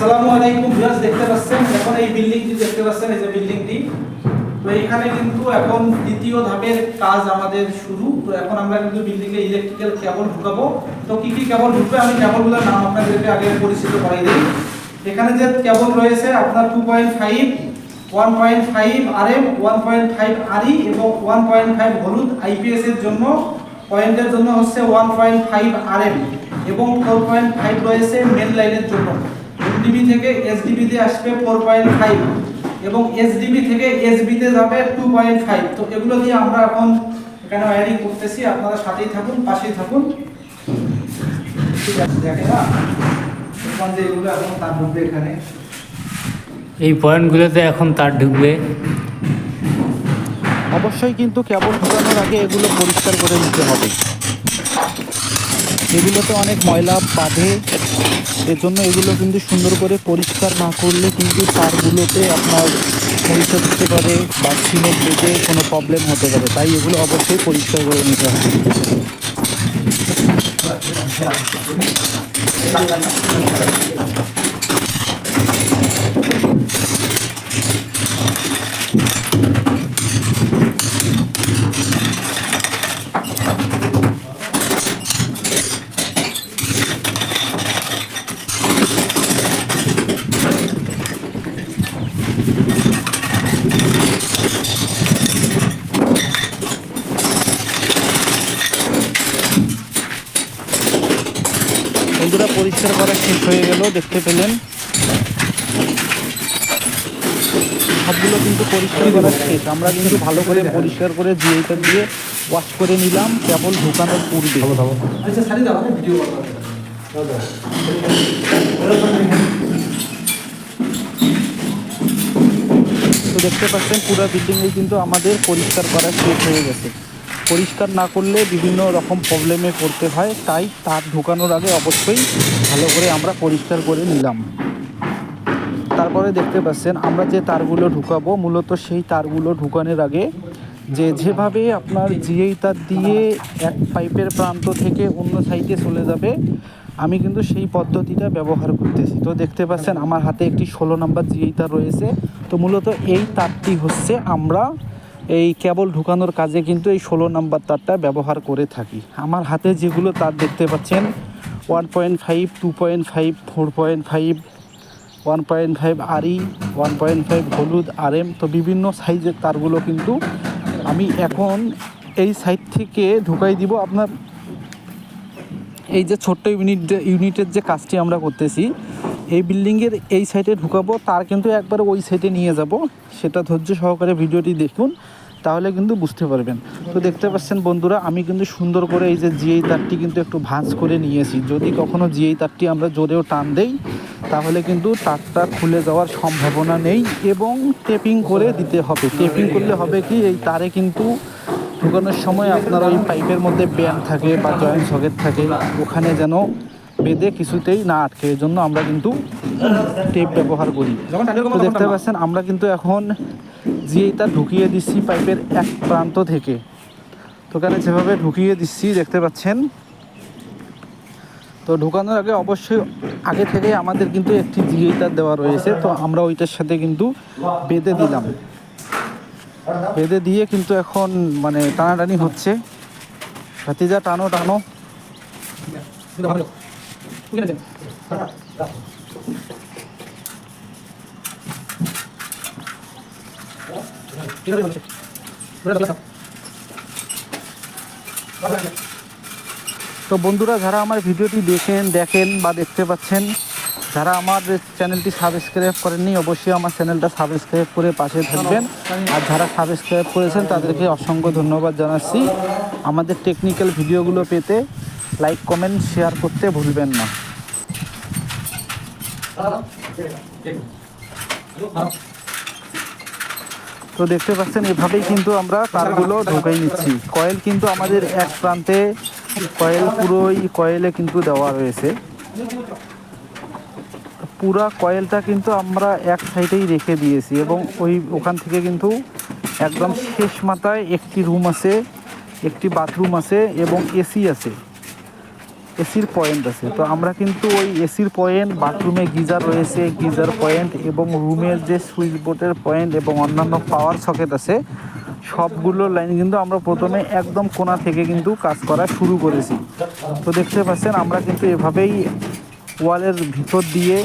আসসালামু আলাইকুম ভিউয়ার্স, দেখতে পাচ্ছেন? এখন এই বিল্ডিংটি দেখতে পাচ্ছেন, এই যে বিল্ডিংটি। তো এখানে কিন্তু এখন দ্বিতীয় ধাপের কাজ আমাদের শুরু। তো এখন আমরা কিন্তু বিল্ডিং ইলেকট্রিক্যাল কেবল ঢুকাবো। তো কি কি কেবল ঢুকবে? আমি কেবলগুলোর নাম আপনাদেরকে আগে পরিচিত করাই দিই। এখানে যে কেবল রয়েছে, আপনার two point five one point five R M one point five RE এবং ওয়ান পয়েন্ট ফাইভ হলুদ আইপিএস এর জন্য। পয়েন্টের জন্য হচ্ছে one point five R M এবং ফোর পয়েন্ট ফাইভ রয়েছে মেন লাইনের জন্য। এসডিবি থেকে এসডিবি তে আসবে ফোর পয়েন্ট ফাইভ এবং এসডিবি থেকে এসবি তে যাবে টু পয়েন্ট ফাইভ তো এগুলো দিয়ে আমরা এখন এখানে ওয়ারিং করতেছি। আপনারা সাথেই থাকুন পাশেই থাকুন। ঠিক আছে দেখে না এখন যে এগুলো এখন তার ঢুকবে এখানে। এই পয়েন্টগুলোতে এখন তার ঢুকবে। অবশ্যই কিন্তু কেবল ঢোকানোর আগে এগুলো পরিষ্কার করে নিতে হবে। এগুলোতে অনেক ময়লা বাঁধে। এজন্য জন্য এগুলো কিন্তু সুন্দর করে পরিষ্কার না করলে কিন্তু তারগুলোতে আপনার পরিষ্কার হতে পারে বা সিমেন্ট বেঁধে কোনো প্রবলেম হতে পারে। তাই এগুলো অবশ্যই পরিষ্কার করে নিতে হবে। বন্ধুরা পরিষ্কার করা শেষ হয়ে গেল দেখতে পেলেন। সবগুলো কিন্তু পরিষ্কার করা শেষ আমরা কিন্তু ভালো করে পরিষ্কার করে জিএটা দিয়ে ওয়াশ করে নিলাম কেবল ঢোকানোর পূর্বে। আচ্ছা তো দেখতে পাচ্ছেন পুরো বিল্ডিংয়ে কিন্তু আমাদের পরিষ্কার করা শেষ হয়ে গেছে। পরিষ্কার না করলে বিভিন্ন রকম প্রবলেমে পড়তে হয়। তাই তার ঢোকানোর আগে অবশ্যই ভালো করে আমরা পরিষ্কার করে নিলাম। তারপরে দেখতে পাচ্ছেন, আমরা যে তারগুলো ঢুকাবো, মূলত সেই তারগুলো ঢুকানোর আগে যে যেভাবে আপনার জিএই তার দিয়ে এক পাইপের প্রান্ত থেকে অন্য সাইডে চলে যাবে, আমি কিন্তু সেই পদ্ধতিটা ব্যবহার করতেছি। তো দেখতে পাচ্ছেন, আমার হাতে একটি ষোলো নাম্বার জিএই তার রয়েছে। তো মূলত এই তারটি হচ্ছে আমরা এই কেবল ঢুকানোর কাজে কিন্তু এই ষোলো নাম্বার তারটা ব্যবহার করে থাকি। আমার হাতে যেগুলো তার দেখতে পাচ্ছেন one point five two point five four point five one point five R E one point five হলুদ আর এম তো বিভিন্ন সাইজের তারগুলো কিন্তু আমি এখন এই সাইড থেকে ঢুকাই দিব। আপনার এই যে ছোট্ট ইউনিট ইউনিটের যে কাজটি আমরা করতেছি, এই বিল্ডিংয়ের এই সাইডে ঢুকাবো, তার কিন্তু একবার ওই সাইডে নিয়ে যাব। সেটা ধৈর্য সহকারে ভিডিওটি দেখুন। তাহলে কিন্তু বুঝতে পারবেন। তো দেখতে পাচ্ছেন বন্ধুরা, আমি কিন্তু সুন্দর করে এই যে জিএই তারটি কিন্তু একটু ভাঁজ করে নিয়েছি। যদি কখনো জিএই তারটি আমরা জোরেও টান দেই, তাহলে কিন্তু তারটা খুলে যাওয়ার সম্ভাবনা নেই এবং টেপিং করে দিতে হবে। টেপিং করলে হবে কি, এই তারে কিন্তু ঢুকানোর সময় আপনার ওই পাইপের মধ্যে ব্যান থাকে বা জয়েন্ট সকেট থাকে, ওখানে যেন বেঁধে কিছুতেই না আটকে। জন্য আমরা কিন্তু টেপ ব্যবহার করি। দেখতে পাচ্ছেন, আমরা কিন্তু এখন জিএইটা ঢুকিয়ে দিচ্ছি পাইপের এক প্রান্ত থেকে। তো ওখানে যেভাবে ঢুকিয়ে দিচ্ছি, দেখতে পাচ্ছেন? তো ঢুকানোর আগে অবশ্যই আগে থেকেই আমাদের কিন্তু একটি জিএইটার দেওয়া রয়েছে, তো আমরা ওইটার সাথে কিন্তু বেঁধে দিলাম। বেঁধে দিয়ে কিন্তু এখন মানে টানাটানি হচ্ছে। ভাতিজা, টানো টানো। তো বন্ধুরা যারা আমার ভিডিওটি দেখেন দেখেন বা দেখতে পাচ্ছেন যারা আমার চ্যানেলটি সাবস্ক্রাইব করেননি অবশ্যই আমার চ্যানেলটা সাবস্ক্রাইব করে পাশে থাকবেন। আর যারা সাবস্ক্রাইব করেছেন তাদেরকে অসংখ্য ধন্যবাদ জানাচ্ছি। আমাদের টেকনিক্যাল ভিডিওগুলো পেতে লাইক কমেন্ট শেয়ার করতে ভুলবেন না। তো দেখতে পাচ্ছেন, এভাবেই কিন্তু আমরা তারগুলো ঢোকাই নিচ্ছি। কয়েল কিন্তু আমাদের এক প্রান্তে, কয়েল পুরোই কয়েলে কিন্তু দেওয়া রয়েছে। পুরা কয়েলটা কিন্তু আমরা এক সাইডেই রেখে দিয়েছি এবং ওই ওখান থেকে কিন্তু একদম শেষ মাথায় একটি রুম আছে, একটি বাথরুম আছে এবং এসি আছে। এসির পয়েন্ট আছে। তো আমরা কিন্তু ওই এসির পয়েন্ট, বাথরুমে গিজার রয়েছে, গিজার পয়েন্ট এবং রুমের যে সুইচ বোর্ডের পয়েন্ট এবং অন্যান্য পাওয়ার সকেট আছে, সবগুলো লাইন কিন্তু আমরা প্রথমে একদম কোনা থেকে কিন্তু কাজ করা শুরু করেছি। তো দেখতে পাচ্ছেন আমরা কিন্তু এভাবেই ওয়ালের ভিতর দিয়ে,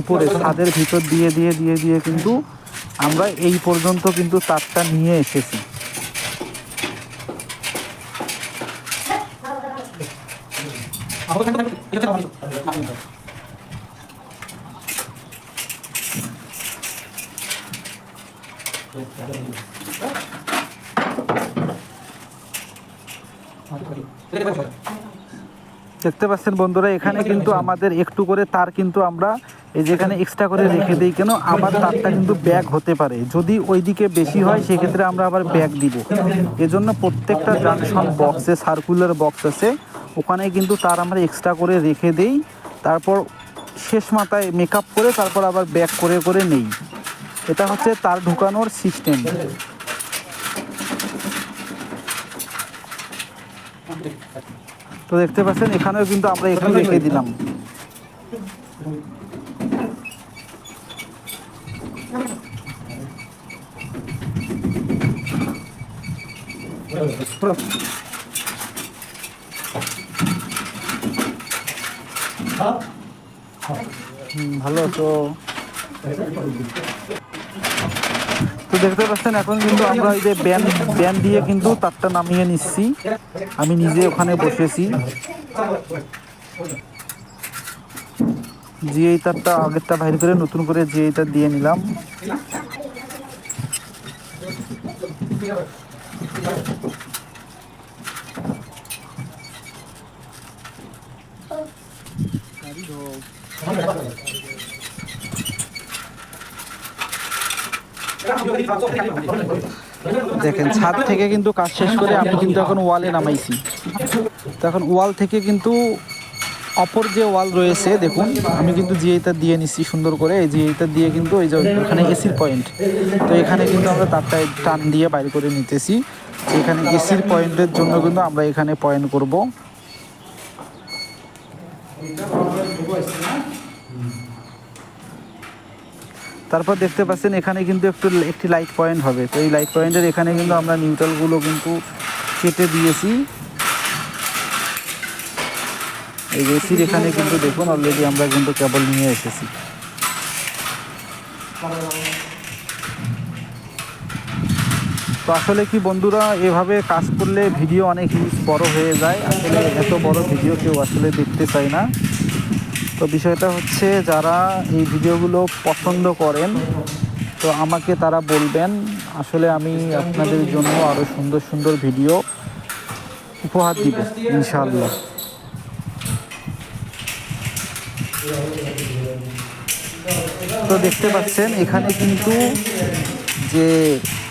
উপরে ছাদের ভিতর দিয়ে দিয়ে দিয়ে দিয়ে কিন্তু আমরা এই পর্যন্ত কিন্তু তারটা নিয়ে এসেছি। 저도 생각해 이렇게 가 দেখতে পাচ্ছেন বন্ধুরা এখানে কিন্তু আমাদের একটু করে তার কিন্তু আমরা এই যেখানে এক্সট্রা করে রেখে দিই কেন আবার তারটা কিন্তু ব্যাগ হতে পারে। যদি ওইদিকে বেশি হয় সেক্ষেত্রে আমরা আবার ব্যাগ দিব। এজন্য প্রত্যেকটা জাংশন বক্সে সার্কুলার বক্স আছে ওখানে কিন্তু তার আমরা এক্সট্রা করে রেখে দেই। তারপর শেষ মাথায় মেকআপ করে তারপর আবার ব্যাগ করে করে নেই। এটা হচ্ছে তার ঢুকানোর সিস্টেম তো দেখতে পাচ্ছেন এখানেও কিন্তু আমরা একটু রেখে দিলাম। ভালো তো তো দেখতে পাচ্ছেন, এখন কিন্তু আমরা এই যে ব্যান ব্যান দিয়ে কিন্তু তারটা নামিয়ে নিচ্ছি। আমি নিজে ওখানে বসেছি। যে এই তারটা আগেরটা বাইর করে নতুন করে যে এইটা দিয়ে নিলাম। দেখেন, ছাদ থেকে কিন্তু কাজ শেষ করে আমি কিন্তু এখন ওয়ালে নামাইছি। এখন ওয়াল থেকে কিন্তু অপর যে ওয়াল রয়েছে, দেখুন, আমি কিন্তু জিআইটা দিয়ে নিচ্ছি সুন্দর করে, এই জিআইটা দিয়ে কিন্তু এই যে এখানে এসির পয়েন্ট। তো এখানে কিন্তু আমরা তারটা টান দিয়ে বাইর করে নিতেছি। এখানে এসির পয়েন্টের জন্য কিন্তু আমরা এখানে পয়েন্ট করব। তারপর দেখতে পাচ্ছেন, এখানে কিন্তু একটু একটি লাইট পয়েন্ট হবে। তো এই লাইট পয়েন্টের এখানে কিন্তু আমরা নিউট্রালগুলো কিন্তু কেটে দিয়েছি। এই এসির এখানে কিন্তু দেখুন অলরেডি আমরা কিন্তু কেবল নিয়ে এসেছি। তো আসলে কি বন্ধুরা, এভাবে কাজ করলে ভিডিও অনেক বড় হয়ে যায়। আসলে এত বড় ভিডিও কেউ আসলে দেখতে চায় না। তো বিষয়টা হচ্ছে যারা এই ভিডিওগুলো পছন্দ করেন, তো আমাকে তারা বলবেন, আসলে আমি আপনাদের জন্য আরও সুন্দর সুন্দর ভিডিও উপহার দিব, ইনশাআল্লাহ। তো দেখতে পাচ্ছেন, এখানে কিন্তু যে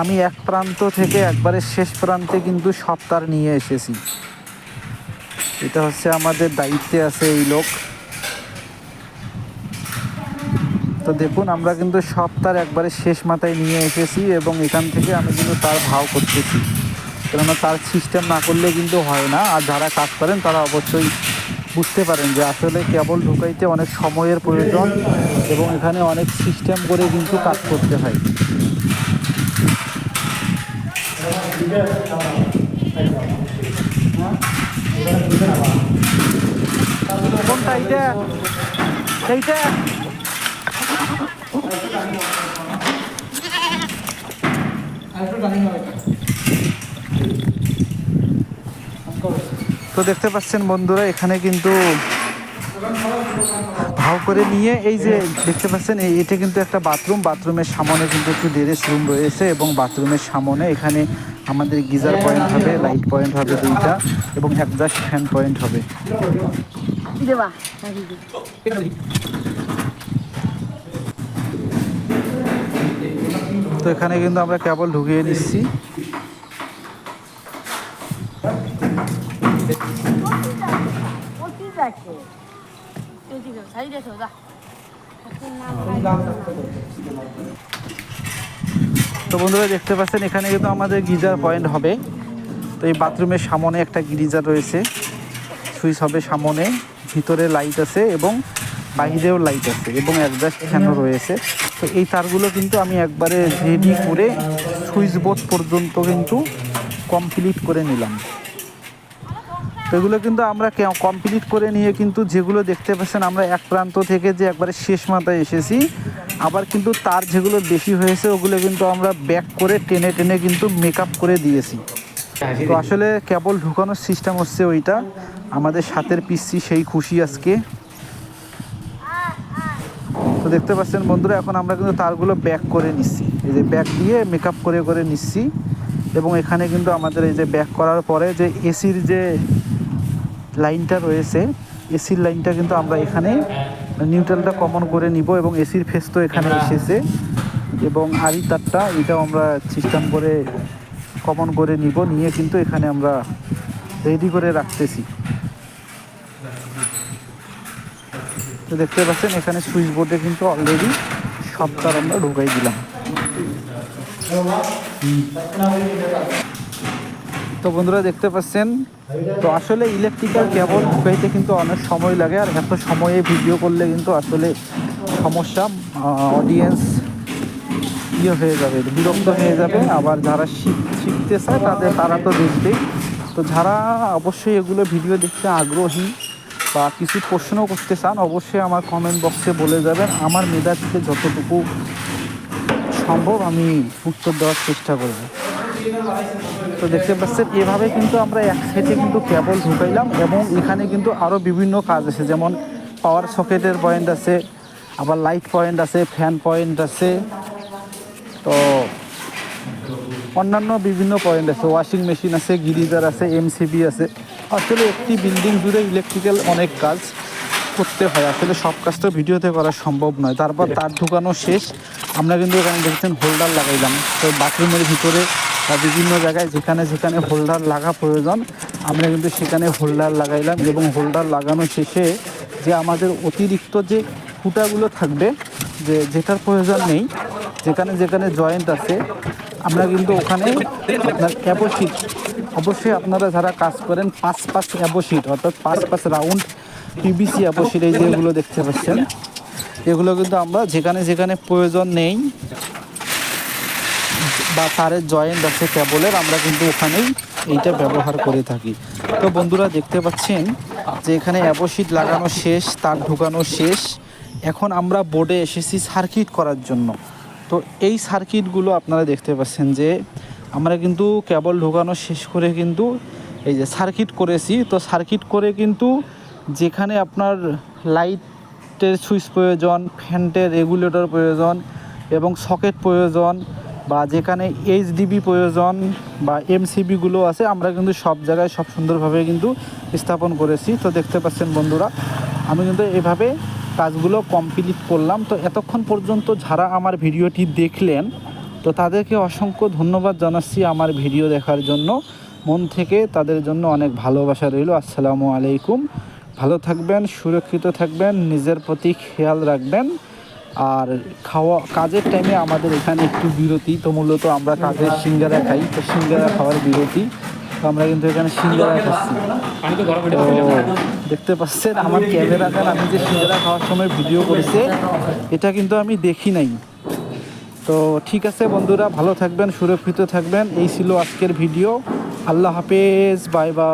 আমি এক প্রান্ত থেকে একবারে শেষ প্রান্তে কিন্তু সব তার নিয়ে এসেছি। এটা হচ্ছে আমাদের দায়িত্বে আছে এই লোক। তো দেখুন আমরা কিন্তু সব তার একবারে শেষ মাথায় নিয়ে এসেছি এবং এখান থেকে আমি কিন্তু তার ভাও করতেছি। কেননা তার সিস্টেম না করলে কিন্তু হয় না। আর যারা কাজ করেন তারা অবশ্যই বুঝতে পারেন যে আসলে কেবল ঢুকাইতে অনেক সময়ের প্রয়োজন এবং এখানে অনেক সিস্টেম করে কিন্তু কাজ করতে হয়? কোনটা এইটা? এইটা? তো দেখতে পাচ্ছেন বন্ধুরা, এখানে কিন্তু ভাও করে নিয়ে এই যে দেখতে পাচ্ছেন এটা কিন্তু একটা বাথরুম। বাথরুমের সামনে কিন্তু একটু ড্রেস রুম রয়েছে এবং বাথরুমের সামনে এখানে আমাদের গিজার পয়েন্ট হবে, লাইট পয়েন্ট হবে দুইটা এবং একজাস্ট ফ্যান পয়েন্ট হবে। তো এখানে কিন্তু আমরা কেবল ঢুকিয়ে নিচ্ছি। তো বন্ধুরা, দেখতে পাচ্ছেন, এখানে কিন্তু আমাদের গিজার পয়েন্ট হবে। তো এই বাথরুমের সামনে একটা গিজার রয়েছে। সুইচ হবে সামনে, ভিতরে লাইট আছে এবং বাইরেও লাইট আছে এবং অ্যাডজাস্ট ফ্যানও রয়েছে। তো এই তারগুলো কিন্তু আমি একবারে রেডি করে সুইচ বোর্ড পর্যন্ত কিন্তু কমপ্লিট করে নিলাম। তো এগুলো কিন্তু আমরা কমপ্লিট করে নিয়ে কিন্তু যেগুলো দেখতে পাচ্ছেন আমরা এক প্রান্ত থেকে যে একবারে শেষ মাথায় এসেছি, আবার কিন্তু তার যেগুলো বেশি হয়েছে ওগুলো কিন্তু আমরা ব্যাক করে টেনে টেনে কিন্তু মেকআপ করে দিয়েছি। তো আসলে কেবল ঢুকানোর সিস্টেম হচ্ছে ওইটা। আমাদের সাথের পিসি সেই খুশি আজকে। তো দেখতে পাচ্ছেন বন্ধুরা, এখন আমরা কিন্তু তারগুলো ব্যাক করে নিচ্ছি। এই যে ব্যাক দিয়ে মেকআপ করে করে নিচ্ছি। এবং এখানে কিন্তু আমাদের এই যে ব্যাক করার পরে যে এসির যে লাইনটা রয়েছে, এসির লাইনটা কিন্তু আমরা এখানে নিউট্রালটা কমন করে নিব এবং এসির ফেস তো এখানে এসেছে। এবং আরি তারটা এটাও আমরা সিস্টেম করে কমন করে নিব, নিয়ে কিন্তু এখানে আমরা রেডি করে রাখতেছি। তো দেখতে পাচ্ছেন, এখানে সুইচ বোর্ডে কিন্তু অলরেডি সব তার আমরা ঢুকাই দিলাম। তো বন্ধুরা দেখতে পাচ্ছেন, তো আসলে ইলেকট্রিক্যাল কেবল ঢুকাইতে কিন্তু অনেক সময় লাগে, আর এত সময়ে ভিডিও করলে কিন্তু আসলে সমস্যা অডিয়েন্স ইয়ে হয়ে যাবে, বিরক্ত হয়ে যাবে। আবার যারা শিখ- শিখতে চায়, তাদের, তারা তো দেখবেই। তো যারা অবশ্যই এগুলো ভিডিও দেখতে আগ্রহী বা কিছু প্রশ্ন করতে চান, অবশ্যই আমার কমেন্ট বক্সে বলে যাবেন। আমার মেধা থেকে যতটুকু সম্ভব আমি উত্তর দেওয়ার চেষ্টা করব। তো দেখতে পাচ্ছেন, এভাবে কিন্তু আমরা এক সাইডে কিন্তু কেবল ঢুকাইলাম এবং এখানে কিন্তু আরও বিভিন্ন কাজ আছে, যেমন পাওয়ার সকেটের পয়েন্ট আছে, আবার লাইট পয়েন্ট আছে ফ্যান পয়েন্ট আছে, তো অন্যান্য বিভিন্ন পয়েন্ট আছে ওয়াশিং মেশিন আছে গিরিজার আছে এমসিবি আছে। আসলে একটি বিল্ডিং জুড়ে ইলেকট্রিক্যাল অনেক কাজ করতে হয়। আসলে সব কাজ তো ভিডিওতে করা সম্ভব নয়। তারপর তার ঢুকানো শেষ। আমরা কিন্তু এখানে দেখছেন হোল্ডার লাগাইলাম। তো বাথরুমের ভিতরে বা বিভিন্ন জায়গায় যেখানে যেখানে হোল্ডার লাগা প্রয়োজন আমরা কিন্তু সেখানে হোল্ডার লাগাইলাম এবং হোল্ডার লাগানো শেষে যে আমাদের অতিরিক্ত যে ফুটাগুলো থাকবে যে যেটার প্রয়োজন নেই যেখানে যেখানে জয়েন্ট আছে আমরা কিন্তু ওখানে আপনার অ্যাবোশিট অবশ্যই আপনারা যারা কাজ করেন, পাঁচ পাঁচ অ্যাবোশিট অর্থাৎ পাঁচ পাঁচ রাউন্ড পিবিসি অ্যাবোশিট এই যেগুলো দেখতে পাচ্ছেন, এগুলো কিন্তু আমরা যেখানে যেখানে প্রয়োজন নেই বা তারের জয়েন্ট আছে কেবলের আমরা কিন্তু ওখানেই এইটা ব্যবহার করে থাকি। তো বন্ধুরা দেখতে পাচ্ছেন যে এখানে অ্যাবোশিট লাগানো শেষ, তার ঢুকানো শেষ। এখন আমরা বোর্ডে এসেছি সার্কিট করার জন্য। তো এই সার্কিটগুলো আপনারা দেখতে পাচ্ছেন যে আমরা কিন্তু কেবল ঢোকানো শেষ করে কিন্তু এই যে সার্কিট করেছি। তো সার্কিট করে কিন্তু যেখানে আপনার লাইটের সুইচ প্রয়োজন, ফ্যান্টের রেগুলেটর প্রয়োজন এবং সকেট প্রয়োজন বা যেখানে এইচডিবি প্রয়োজন বা এমসিবিগুলো আছে, আমরা কিন্তু সব জায়গায় সব সুন্দরভাবে কিন্তু স্থাপন করেছি। তো দেখতে পাচ্ছেন বন্ধুরা, আমি কিন্তু এভাবে কাজগুলো কমপ্লিট করলাম। তো এতক্ষণ পর্যন্ত যারা আমার ভিডিওটি দেখলেন তো তাদেরকে অসংখ্য ধন্যবাদ জানাচ্ছি আমার ভিডিও দেখার জন্য। মন থেকে তাদের জন্য অনেক ভালোবাসা রইল। আসসালামু আলাইকুম। ভালো থাকবেন সুরক্ষিত থাকবেন নিজের প্রতি খেয়াল রাখবেন। আর খাওয়া কাজের টাইমে আমাদের এখানে একটু বিরতি। তো মূলত আমরা কাজের সিঙ্গারা খাই। তো সিঙ্গারা খাওয়ার বিরতি। তো আমরা কিন্তু এখানে সিঙ্গারা খাচ্ছি। তো দেখতে পাচ্ছেন আমার ক্যামেরাম্যান আমি যে সিঙ্গারা খাওয়ার সময় ভিডিও করেছে এটা কিন্তু আমি দেখি নাই। তো ঠিক আছে বন্ধুরা, ভালো থাকবেন, সুরক্ষিত থাকবেন। এই ছিল আজকের ভিডিও। আল্লাহ হাফেজ, বাই বাই।